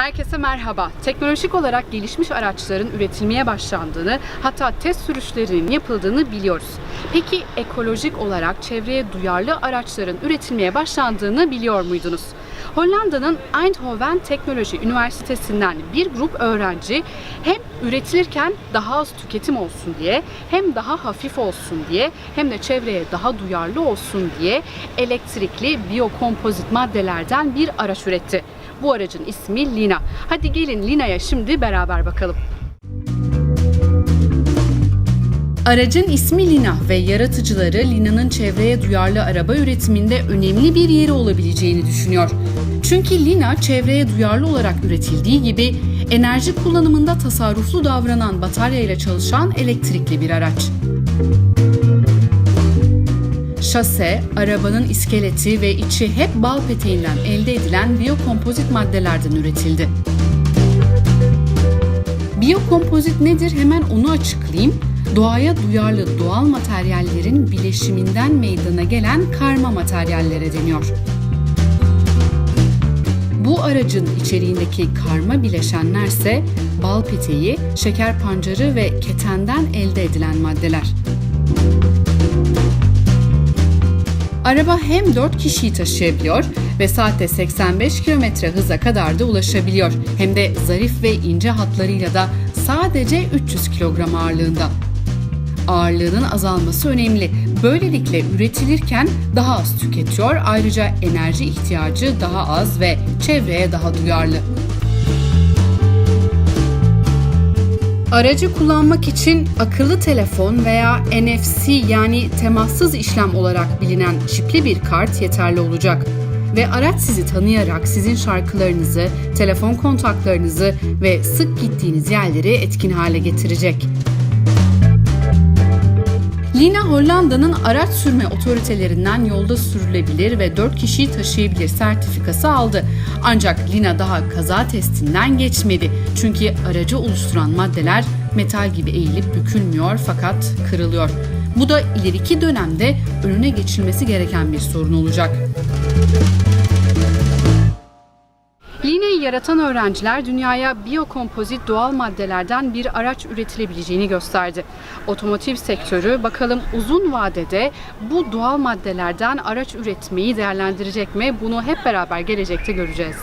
Herkese merhaba. Teknolojik olarak gelişmiş araçların üretilmeye başlandığını, hatta test sürüşlerinin yapıldığını biliyoruz. Peki ekolojik olarak çevreye duyarlı araçların üretilmeye başlandığını biliyor muydunuz? Hollanda'nın Eindhoven Teknoloji Üniversitesi'nden bir grup öğrenci hem üretilirken daha az tüketim olsun diye, hem daha hafif olsun diye, hem de çevreye daha duyarlı olsun diye elektrikli biyokompozit maddelerden bir araç üretti. Bu aracın ismi Lina. Hadi gelin Lina'ya şimdi beraber bakalım. Aracın ismi Lina ve yaratıcıları Lina'nın çevreye duyarlı araba üretiminde önemli bir yeri olabileceğini düşünüyor. Çünkü Lina çevreye duyarlı olarak üretildiği gibi enerji kullanımında tasarruflu davranan batarya ile çalışan elektrikli bir araç. Şase, arabanın iskeleti ve içi hep bal peteğinden elde edilen biyokompozit maddelerden üretildi. Biyokompozit nedir hemen onu açıklayayım. Doğaya duyarlı doğal materyallerin bileşiminden meydana gelen karma materyallere deniyor. Bu aracın içeriğindeki karma bileşenlerse bal peteği, şeker pancarı ve ketenden elde edilen maddeler. Araba hem 4 kişiyi taşıyabiliyor ve saatte 85 km hıza kadar da ulaşabiliyor. Hem de zarif ve ince hatlarıyla da sadece 300 kilogram ağırlığında. Ağırlığının azalması önemli. Böylelikle üretilirken daha az tüketiyor. Ayrıca enerji ihtiyacı daha az ve çevreye daha duyarlı. Aracı kullanmak için akıllı telefon veya NFC yani temassız işlem olarak bilinen çipli bir kart yeterli olacak. Ve araç sizi tanıyarak sizin şarkılarınızı, telefon kontaklarınızı ve sık gittiğiniz yerleri etkin hale getirecek. Lina Hollanda'nın araç sürme otoritelerinden yolda sürülebilir ve 4 kişiyi taşıyabilir sertifikası aldı. Ancak Lina daha kaza testinden geçmedi. Çünkü aracı oluşturan maddeler metal gibi eğilip bükülmüyor fakat kırılıyor. Bu da ileriki dönemde önüne geçilmesi gereken bir sorun olacak. Lina'yı yaratan öğrenciler dünyaya biyokompozit doğal maddelerden bir araç üretilebileceğini gösterdi. Otomotiv sektörü bakalım uzun vadede bu doğal maddelerden araç üretmeyi değerlendirecek mi? Bunu hep beraber gelecekte göreceğiz.